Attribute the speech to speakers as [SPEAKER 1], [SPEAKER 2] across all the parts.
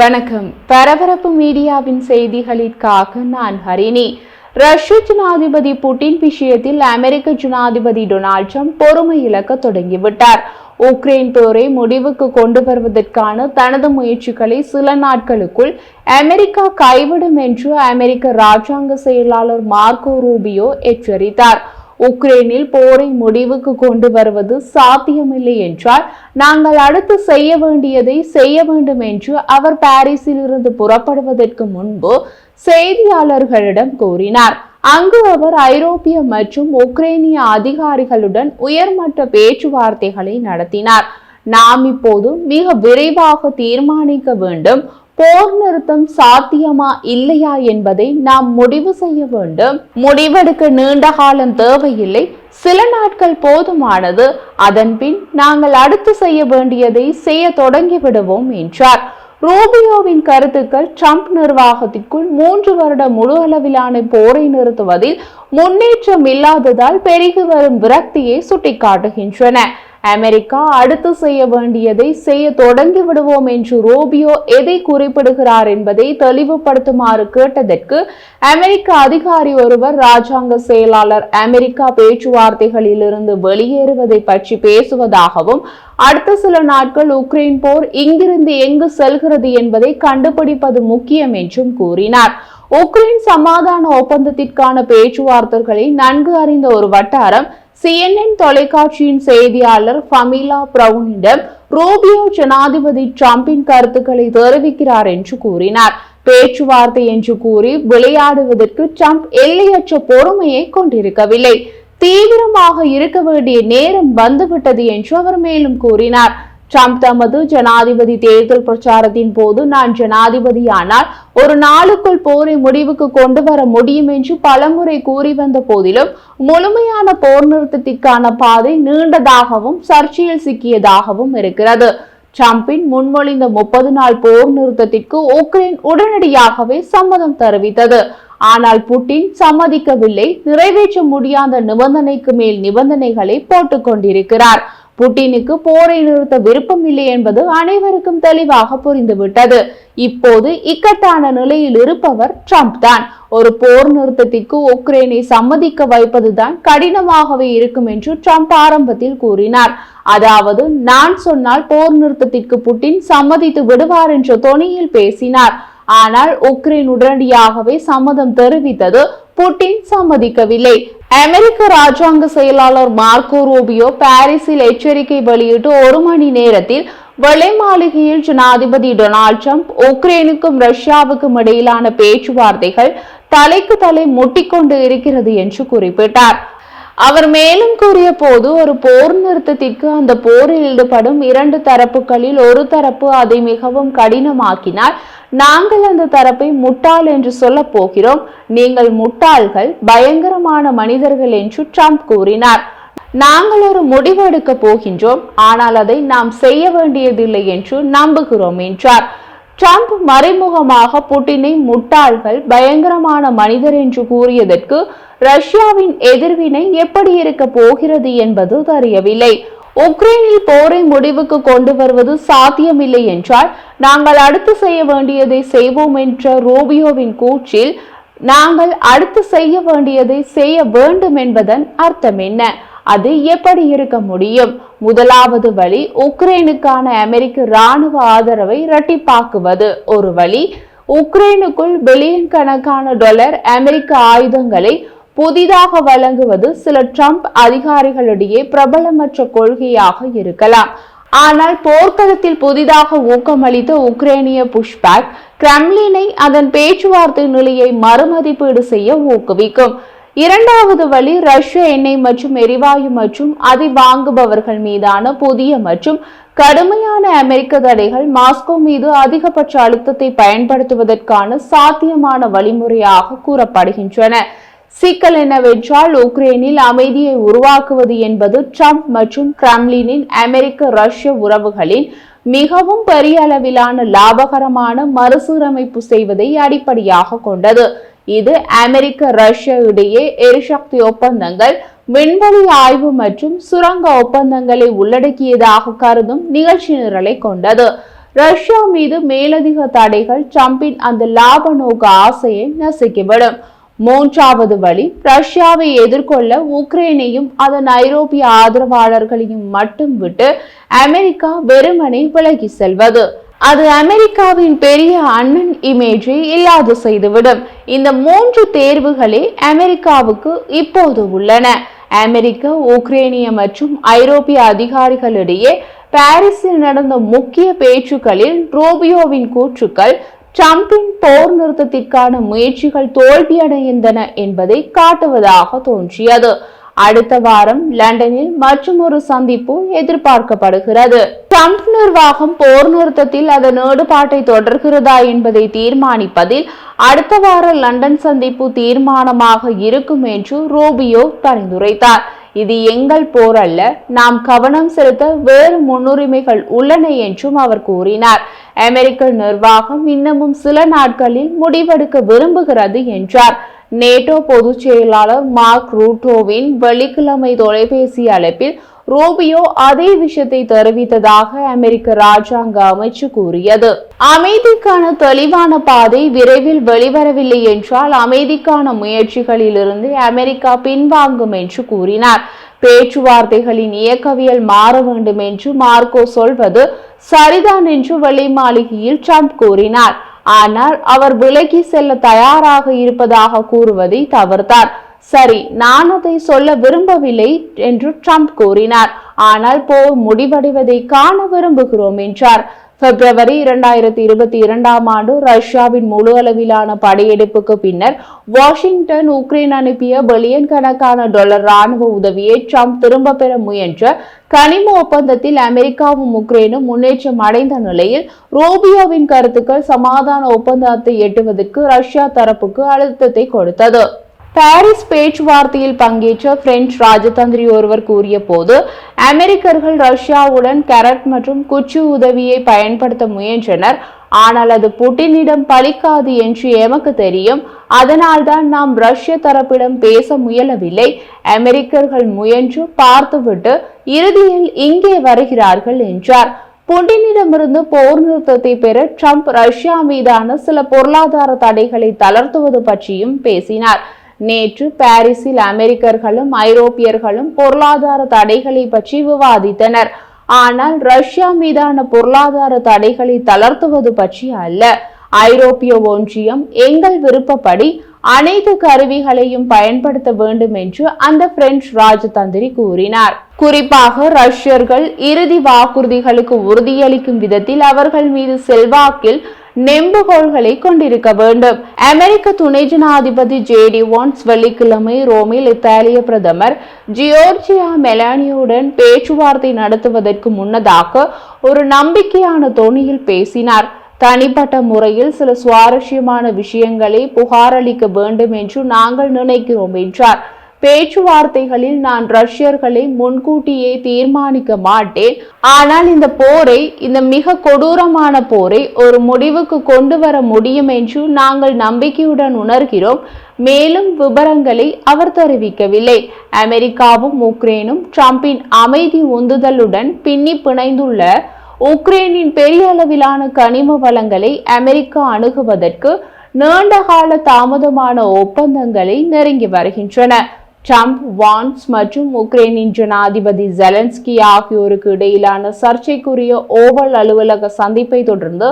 [SPEAKER 1] வணக்கம். பரபரப்பு மீடியாவின் செய்திகளிற்காக நான் ஹரிணி. ரஷ்ய ஜனாதிபதி புட்டின் விஷயத்தில் அமெரிக்க ஜனாதிபதி டொனால்ட் ட்ரம்ப் பொறுமை இழக்க தொடங்கிவிட்டார். உக்ரைன் போரை முடிவுக்கு கொண்டு வருவதற்கான தனது முயற்சிகளை சில நாட்களுக்குள் அமெரிக்கா கைவிடும் என்று அமெரிக்க ராஜாங்க செயலாளர் மார்க்கோ ரூபியோ எச்சரித்தார். உக்ரைனில் போரை முடிவுக்கு கொண்டு வருவது சாத்தியமில்லை என்றால் நாங்கள் அடுத்து செய்ய வேண்டியதை செய்ய வேண்டும் என்று அவர் பாரிஸில் இருந்து புறப்படுவதற்கு முன்பு செய்தியாளர்களிடம் கூறினார். அங்கு அவர் ஐரோப்பிய மற்றும் உக்ரைனிய அதிகாரிகளுடன் உயர்மட்ட பேச்சுவார்த்தைகளை நடத்தினார். நாம் இப்போது மிக விரைவாக தீர்மானிக்க வேண்டும். போர் நிறுத்தம் சாத்தியமா இல்லையா என்பதை நாம் முடிவு செய்ய வேண்டும். முடிவெடுக்க நீண்ட காலம் தேவையில்லை. சில நாட்கள் போதுமானது. அதன்பின் நாங்கள் அடுத்து செய்ய வேண்டியதை செய்ய தொடங்கி விடுவோம் என்றார். ரூபியோவின் கருத்துக்கள் ட்ரம்ப் நிர்வாகத்திற்குள் மூன்று வருட முழு அளவிலான போரை நிறுத்துவதில் முன்னேற்றம் இல்லாததால் பெருகி வரும் விரக்தியை சுட்டிக்காட்டுகின்றன. அமெரிக்கா அடுத்து செய்ய வேண்டியதை செய்ய தொடங்கி விடுவோம் என்று ரோபியோ எதை குறிப்பிடுகிறார் என்பதை தெளிவுபடுத்துமாறு கேட்டதற்கு அமெரிக்க அதிகாரி ஒருவர் ராஜாங்க செயலாளர் அமெரிக்கா பேச்சுவார்த்தைகளில் இருந்து வெளியேறுவதை பற்றி பேசுவதாகவும் அடுத்த சில நாட்கள் உக்ரைன் போர் இங்கிருந்து எங்கு செல்கிறது என்பதை கண்டுபிடிப்பது முக்கியம் என்றும் கூறினார். உக்ரைன் சமாதான ஒப்பந்தத்திற்கான பேச்சுவார்த்தைகளை நன்கு அறிந்த ஒரு வட்டாரம் சிஎன்என் தொலைக்காட்சியின் செய்தியாளர் ஃபமிலா பிரவுனிடம் ரூபியோ ஜனாதிபதி டிரம்பின் கருத்துக்களை தெரிவிக்கிறார் என்று கூறினார். பேச்சுவார்த்தை என்று கூறி விளையாடுவதற்கு டிரம்ப் எல்லையற்ற பொறுமையை கொண்டிருக்கவில்லை. தீவிரமாக இருக்க வேண்டிய நேரம் வந்துவிட்டது என்று அவர் மேலும் கூறினார். ட்ரம்ப் தமது ஜனாதிபதி தேர்தல் பிரச்சாரத்தின் போது நான் ஜனாதிபதியானால் ஒரு நாளுக்குள் போரை முடிவுக்கு கொண்டு வர முடியும் என்று பலமுறை கூறி வந்த போதிலும் முழுமையான போர் நிறுத்தத்திற்கான பாதை நீண்டதாகவும் சர்ச்சையில் சிக்கியதாகவும் இருக்கிறது. ட்ரம்பின் முன்மொழிந்த முப்பது நாள் போர் நிறுத்தத்திற்கு உக்ரைன் உடனடியாகவே சம்மதம் தெரிவித்தது. ஆனால் புட்டின் சம்மதிக்கவில்லை நிறைவேற்ற முடியாத நிபந்தனைக்கு மேல் நிபந்தனைகளை போட்டுக் கொண்டிருக்கிறார். புட்டினுக்கு போரை நிறுத்த விருப்பம் இல்லை என்பது அனைவருக்கும் தெளிவாக புரிந்துவிட்டது. இப்போது இக்கட்டான நிலையில் இருப்பவர் ட்ரம்ப் தான். ஒரு போர் நிறுத்தத்திற்கு உக்ரைனை சம்மதிக்க வைப்பதுதான் கடினமாகவே இருக்கும் என்று ட்ரம்ப் ஆரம்பத்தில் கூறினார். அதாவது நான் சொன்னால் போர் நிறுத்தத்திற்கு புட்டின் சம்மதித்து விடுவார் என்ற தொனியில் பேசினார். ஆனால் உக்ரைன் உடனடியாகவே சம்மதம் தெரிவித்தது. புட்டின் சம்மதிக்கவில்லை. அமெரிக்க ராஜாங்க செயலாளர் மார்க்கோ ரூபியோ பாரிஸில் எச்சரிக்கை வெளியிட்டு ஒரு மணி நேரத்தில் வெள்ளை மாளிகையில் ஜனாதிபதி டொனால்ட் ட்ரம்ப் உக்ரைனுக்கும் ரஷ்யாவுக்கும் இடையிலான பேச்சுவார்த்தைகள் தலைக்கு தலை முட்டிக்கொண்டு இருக்கிறது என்று குறிப்பிட்டார். அவர் மேலும் கூறிய போது ஒரு போர் நிறுத்தத்திற்கு அந்த போரில் ஈடுபடும் இரண்டு தரப்புகளில் ஒரு தரப்பு அதை மிகவும் கடினமாக்கினால் நாங்கள் அந்த தரப்பை முட்டாள் என்று சொல்ல போகிறோம். நீங்கள் முட்டாள்கள் பயங்கரமான மனிதர்கள் என்று ட்ரம்ப் கூறினார். நாங்கள் ஒரு முடிவு எடுக்க போகின்றோம். ஆனால் அதை நாம் செய்ய வேண்டியதில்லை என்று நம்புகிறோம் என்றார். ட்ரம்ப் மறைமுகமாக புட்டினை முட்டாள்கள் பயங்கரமான மனிதர் என்று கூறியதற்கு ரஷ்யாவின் எதிர்வினை எப்படி இருக்க போகிறது என்பது தெரியவில்லை. உக்ரைனில் போரை முடிவுக்கு கொண்டு வருவது சாத்தியமில்லை என்றால் நாங்கள் அடுத்து செய்ய வேண்டியதை செய்வோம் என்ற ரோபியோவின் கூற்றில் நாங்கள் அடுத்து செய்ய வேண்டியதை செய்ய வேண்டும் என்பதன் அர்த்தம் என்ன? அது எப்படி இருக்க முடியும்? முதலாவது வழி உக்ரைனுக்கான அமெரிக்க ராணுவ ஆதரவை இரட்டிப்பாக்குவது. ஒரு வழி உக்ரைனுக்குள் பில்லியன் கணக்கான டாலர் அமெரிக்க ஆயுதங்களை புதிதாக வழங்குவது சில ட்ரம்ப் அதிகாரிகளிடையே பிரபலமற்ற கொள்கையாக இருக்கலாம். ஆனால் போர்க்களத்தில் புதிதாக ஊக்கமளித்த உக்ரைனிய புஷ்பேக் கிரெம்லினை அதன் பேச்சுவார்த்தை நிலையை மறுமதிப்பீடு செய்ய ஊக்குவிக்கும். இரண்டாவது வழி ரஷ்ய எண்ணெய் மற்றும் எரிவாயு மற்றும் அதை வாங்குபவர்கள் மீதான புதிய மற்றும் கடுமையான அமெரிக்க தடைகள் மாஸ்கோ மீது அதிகபட்ச அழுத்தத்தை பயன்படுத்துவதற்கான சாத்தியமான வழிமுறையாக கூறப்படுகின்றன. சிக்கல் என்னவென்றால் உக்ரைனில் அமைதியை உருவாக்குவது என்பது ட்ரம்ப் மற்றும் கிரம்லினின் அமெரிக்க ரஷ்ய உறவுகளின் மிகவும் பெரிய அளவிலான லாபகரமான மறுசீரமைப்பு செய்வதை அடிப்படையாக கொண்டது. இது அமெரிக்க ரஷ்யா இடையே எரிசக்தி ஒப்பந்தங்கள் விண்வெளி ஆய்வு மற்றும் சுரங்க ஒப்பந்தங்களை உள்ளடக்கியதாக கருதும் நிகழ்ச்சி நிரலை கொண்டது. ரஷ்யா மீது மேலதிக தடைகள் ட்ரம்பின் அந்த லாப நோக்க ஆசையை நசுக்கிவிடும். மூன்றாவது வழி ரஷ்யாவை எதிர்கொள்ள உக்ரைனையும் அதன் ஐரோப்பிய ஆதரவாளர்களையும் மட்டும் விட்டு அமெரிக்கா வெறுமனை விலகி செல்வது. அது அமெரிக்காவின் பெரிய அண்ணன் இமேஜை இல்லாது செய்துவிடும். இந்த மூன்று தேர்வுகளே அமெரிக்காவுக்கு இப்போது உள்ளன. அமெரிக்க உக்ரேனிய மற்றும் ஐரோப்பிய அதிகாரிகளிடையே பாரிஸில் நடந்த முக்கிய பேச்சுக்களில் ரோபியோவின் கூற்றுக்கள் ட்ரம்பின் போர் நிறுத்தத்திற்கான முயற்சிகள் தோல்வியடைந்தன என்பதை காட்டுவதாக தோன்றியது. அடுத்த வாரம் லண்டனில் மற்றும் ஒரு சந்திப்பு எதிர்பார்க்கப்படுகிறது. ட்ரம்ப் நிர்வாகம் போர் நிறுத்தத்தில் அதன் ஈடுபாட்டை தொடர்கிறதா என்பதை தீர்மானிப்பதில் அடுத்த வார லண்டன் சந்திப்பு தீர்மானமாக இருக்கும் என்று ரூபியோ பரிந்துரைத்தார். இது எங்கள் போர் அல்ல நாம் கவனம் செலுத்த வேறு முன்னுரிமைகள் உள்ளன என்றும் அவர் கூறினார். அமெரிக்க நிர்வாகம் இன்னமும் சில நாட்களில் முடிவெடுக்க விரும்புகிறது என்றார். நேட்டோ பொதுச் செயலாளர் மார்க் ரூட்டோவின் வெள்ளிக்கிழமை தொலைபேசி அழைப்பில் ரோபியோ அதே விஷயத்தை தெரிவித்ததாக அமெரிக்க ராஜாங்க அமைச்சு கூறியது. அமைதிக்கான தெளிவான பாதை விரைவில் வெளிவரவில்லை என்றால் அமைதிக்கான முயற்சிகளிலிருந்து அமெரிக்கா பின்வாங்கும் என்று கூறினார். பேச்சுவார்த்தைகளின் இயக்கவியல் மாற வேண்டும் என்று மார்க்கோ சொல்வது சரிதான் என்று வெள்ளை மாளிகையில் ட்ரம்ப் கூறினார். ஆனால் அவர் விலகி செல்ல தயாராக இருப்பதாக கூறுவதை தவிர்த்தார். சரி நான் அதை சொல்ல விரும்பவில்லை என்று ட்ரம்ப் கூறினார். ஆனால் போர் முடிவடைவதை காண விரும்புகிறோம் என்றார். பிப்ரவரி இரண்டாயிரத்தி இருபத்தி இரண்டாம் ஆண்டு ரஷ்யாவின் முழு அளவிலான படையெடுப்புக்கு பின்னர் வாஷிங்டன் உக்ரைன் அனுப்பிய பில்லியன் கணக்கான டாலர் ராணுவ உதவியை ட்ரம்ப் திரும்ப பெற முயன்ற கனிம ஒப்பந்தத்தில் அமெரிக்காவும் உக்ரைனும் முன்னேற்றம் அடைந்த நிலையில் ரோபியோவின் கருத்துக்கள் சமாதான ஒப்பந்தத்தை எட்டுவதற்கு ரஷ்யா தரப்புக்கு அழுத்தத்தை கொடுத்தது. பாரிஸ் பேச்சுவார்த்தையில் பங்கேற்ற பிரெஞ்சு ராஜதந்திரி ஒருவர் கூறிய போது அமெரிக்கர்கள் ரஷ்யாவுடன் கரட் மற்றும் குச்சு உதவியை பயன்படுத்த முயன்றனர். ஆனால் அது புட்டினிடம் பலிக்காது என்று எமக்கு தெரியும். அதனால்தான் நாம் ரஷ்ய தரப்பிடம் பேச முயலவில்லை. அமெரிக்கர்கள் முயன்று பார்த்துவிட்டு இறுதியில் இங்கே வருகிறார்கள் என்றார். புட்டினிடமிருந்து போர் நிறுத்தத்தை பெற ட்ரம்ப் ரஷ்யா மீதான சில பொருளாதார தடைகளை தளர்த்துவது பற்றியும் பேசினார். நேற்று பாரிஸில் அமெரிக்கர்களும் ஐரோப்பியர்களும் பொருளாதார தடைகளை பற்றி விவாதித்தனர். ஆனால் ரஷ்யா மீதான பொருளாதார தடைகளை தளர்த்துவது பற்றி அல்ல. ஐரோப்பிய ஒன்றியம் எங்கள் விருப்பப்படி அனைத்து கருவிகளையும் பயன்படுத்த வேண்டும் என்று அந்த பிரெஞ்சு ராஜதந்திரி கூறினார். குறிப்பாக ரஷ்யர்கள் இறுதி வாக்குறுதிகளுக்கு உறுதியளிக்கும் விதத்தில் அவர்கள் மீது செல்வாக்கில் நெம்புகோள்களை கொண்டிருக்க வேண்டும். அமெரிக்க துணை ஜனாதிபதி ஜேடி வான்ஸ் வெள்ளிக்கிழமை ரோமில் இத்தாலிய பிரதமர் ஜியோர்ஜியா மெலானியுடன் பேச்சுவார்த்தை நடத்துவதற்கு முன்னதாக ஒரு நம்பிக்கையான தொனியில் பேசினார். தனிப்பட்ட முறையில் சில சுவாரஸ்யமான விஷயங்களை புகாரளிக்க வேண்டும் என்று நாங்கள் நினைக்கிறோம் என்றார். பேச்சுவார்த்தைகளில் நான் ரஷ்யர்களை முன்கூட்டியே தீர்மானிக்க மாட்டேன். ஆனால் இந்த போரை இந்த மிக கொடூரமான போரை ஒரு முடிவுக்கு கொண்டு வர முடியும் என்று நாங்கள் நம்பிக்கையுடன் உணர்கிறோம். மேலும் விவரங்களை அவர் தெரிவிக்கவில்லை. அமெரிக்காவும் உக்ரைனும் ட்ரம்பின் அமைதி உந்துதலுடன் பின்னி பிணைந்துள்ள உக்ரைனின் பெரிய அளவிலான கனிம வளங்களை அமெரிக்கா அணுகுவதற்கு நீண்டகால தாமதமான ஒப்பந்தங்களை நெருங்கி வருகின்றன. ட்ரம்ப் வான்ஸ் மற்றும் உக்ரைனின் ஜனாதிபதி ஜெலன்ஸ்கி ஆகியோருக்கு இடையிலான சர்ச்சைக்குரிய ஓவல் அலுவலக சந்திப்பை தொடர்ந்து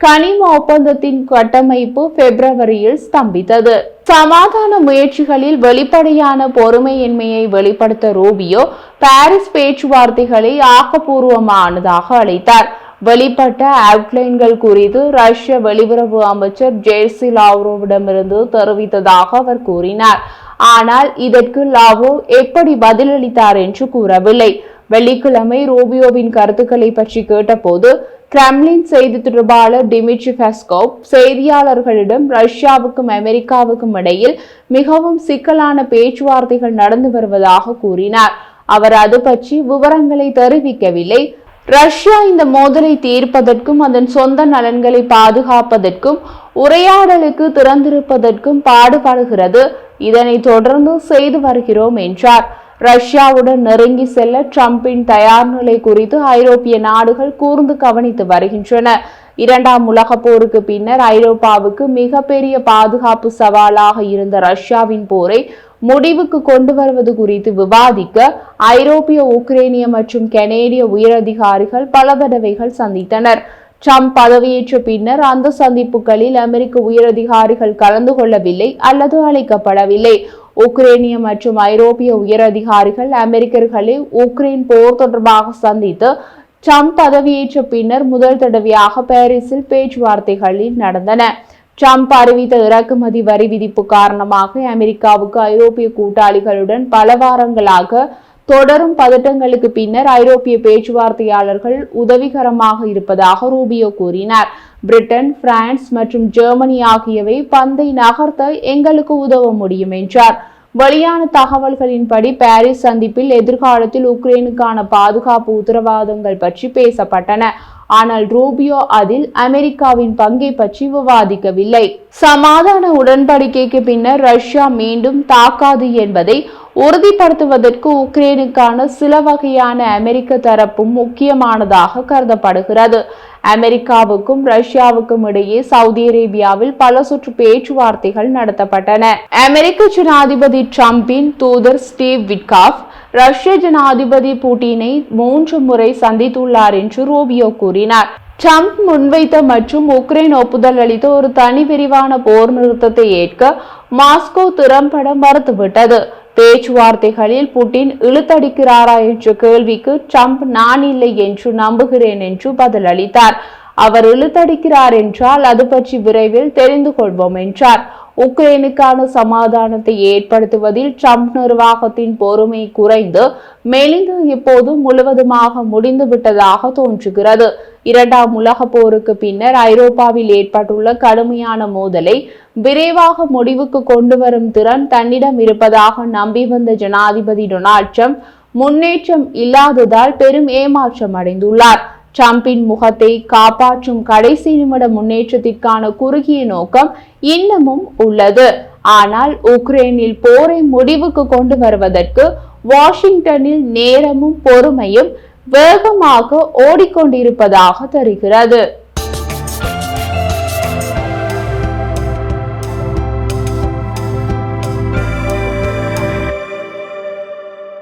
[SPEAKER 1] கனிம ஒப்பந்தத்தின் கட்டமைப்பு பிப்ரவரியில் ஸ்தம்பித்தது. சமாதான முயற்சிகளில் வெளிப்படையான பொறுமையின்மையை வெளிப்படுத்த ரூபியோ பாரிஸ் பேச்சுவார்த்தைகளை ஆக்கப்பூர்வமானதாக அழைத்தார். வெளிப்பட்ட அவுட்லைன்கள் குறித்து ரஷ்ய வெளியுறவு அமைச்சர் ஜேர்சி லாவ்ரோவிடமிருந்து தெரிவித்ததாக அவர் கூறினார். ஆனால் இதற்கு லாவோ எப்படி பதிலளித்தார் என்று கூறவில்லை. வெள்ளிக்கிழமை ரோபியோவின் கருத்துக்களை பற்றி கேட்டபோது கிரெம்லின் செய்தி தொடர்பாளர் டிமிட்ரி பெஸ்கோவ் செய்தியாளர்களிடம் ரஷ்யாவுக்கும் அமெரிக்காவுக்கும் இடையில் மிகவும் சிக்கலான பேச்சுவார்த்தைகள் நடந்து வருவதாக கூறினார். அவர் அது பற்றி விவரங்களை தெரிவிக்கவில்லை. ரஷ்யா இந்த மோதலை தீர்ப்பதற்கும் அதன் சொந்த நலன்களை பாதுகாப்பதற்கும் உரையாடலுக்கு திறந்திருப்பதற்கும் பாடுபடுகிறது. இதனை தொடர்ந்து செய்து வருகிறோம் என்றார். ரஷ்யாவுடன் நெருங்கி செல்ல ட்ரம்பின் தயார் நிலை குறித்து ஐரோப்பிய நாடுகள் கூர்ந்து கவனித்து வருகின்றன. இரண்டாம் உலகப் போருக்கு பின்னர் ஐரோப்பாவுக்கு மிகப்பெரிய பாதுகாப்பு சவாலாக இருந்த ரஷ்யாவின் போரை முடிவுக்கு கொண்டு வருவது குறித்து விவாதிக்க ஐரோப்பிய உக்ரைனிய மற்றும் கனேடிய உயரதிகாரிகள் பல தடவைகள் சந்தித்தனர். ட்ரம்ப் பதவியேற்ற பின்னர் அந்த சந்திப்புகளில் அமெரிக்க உயரதிகாரிகள் கலந்து கொள்ளவில்லை அல்லது அழைக்கப்படவில்லை. உக்ரைனிய மற்றும் ஐரோப்பிய உயரதிகாரிகள் அமெரிக்கர்களை உக்ரைன் போர் தொடர்பாக சந்தித்து ட்ரம்ப் பதவியேற்ற பின்னர் முதல் தடவையாக பாரிஸில் பேச்சுவார்த்தைகளில் நடந்தன. ட்ரம்ப் அறிவித்த இறக்குமதி வரி விதிப்பு காரணமாக அமெரிக்காவுக்கு ஐரோப்பிய கூட்டாளிகளுடன் பல வாரங்களாக தொடரும் பதட்டங்களுக்கு பின்னர் ஐரோப்பிய பேச்சுவார்த்தையாளர்கள் உதவிகரமாக இருப்பதாக ரூபியோ கூறினார். பிரிட்டன் பிரான்ஸ் மற்றும் ஜெர்மனி ஆகியவை பந்தை நகர்த்த எங்களுக்கு உதவ முடியும் என்றார். வெளியான தகவல்களின்படி பாரிஸ் சந்திப்பில் எதிர்காலத்தில் உக்ரைனுக்கான பாதுகாப்பு உத்தரவாதங்கள் பற்றி பேசப்பட்டன. ஆனால் ரூபியோ அதில் அமெரிக்காவின் பங்கை பற்றி விவாதிக்கவில்லை. சமாதான உடன்படிக்கைக்கு பின்னர் ரஷ்யா மீண்டும் தாக்காது என்பதை உறுதிப்படுத்துவதற்கு உக்ரைனுக்கான சில வகையான அமெரிக்க தரப்பும் முக்கியமானதாக கருதப்படுகிறது. அமெரிக்காவுக்கும் ரஷ்யாவுக்கும் இடையே சவுதி அரேபியாவில் பல சுற்று பேச்சுவார்த்தைகள் நடத்தப்பட்டன. அமெரிக்க ஜனாதிபதி டிரம்பின் தூதர் ஸ்டீவ் விட்காஃப் ரஷ்ய ஜனாதிபதி புட்டினை மூன்று முறை சந்தித்துள்ளார் என்று ரூபியோ கூறினார். ட்ரம்ப் முன்வைத்த மற்றும் உக்ரைன் ஒப்புதல் அளித்த ஒரு தனி விரிவான போர் நிறுத்தத்தை ஏற்க மாஸ்கோ திறம்பட மறுத்துவிட்டது. பேச்சுவார்த்தைகளில் புட்டின் இழுத்தடிக்கிறாரா என்ற கேள்விக்கு ட்ரம்ப் நான் இல்லை என்று நம்புகிறேன் என்று பதிலளித்தார். அவர் இழுத்தடிக்கிறார் என்றால் அது பற்றி விரைவில் தெரிந்து கொள்வோம் என்றார். உக்ரைனுக்கான சமாதானத்தை ஏற்படுத்துவதில் ட்ரம்ப் நிர்வாகத்தின் பொறுமை குறைந்து மெலிந்து இப்போது முழுவதுமாக முடிந்து விட்டதாக தோன்றுகிறது. இரண்டாம் உலக போருக்கு பின்னர் ஐரோப்பாவில் ஏற்பட்டுள்ள கடுமையான மோதலை விரைவாக முடிவுக்கு கொண்டு வரும் திறன் தன்னிடம் இருப்பதாக நம்பி வந்த ஜனாதிபதி டொனால்ட் ட்ரம்ப் முன்னேற்றம் இல்லாததால் பெரும் ஏமாற்றம் அடைந்துள்ளார். டிரம்பின் முகத்தை காப்பாற்றும் கடைசி நிமிட முன்னேற்றத்திற்கான குறுகிய நோக்கம் இன்னமும் உள்ளது. ஆனால் உக்ரைனில் போரை முடிவுக்கு கொண்டு வருவதற்கு வாஷிங்டனில் நேரமும் பொறுமையும் வேகமாக ஓடிக்கொண்டிருப்பதாக தெரிகிறது.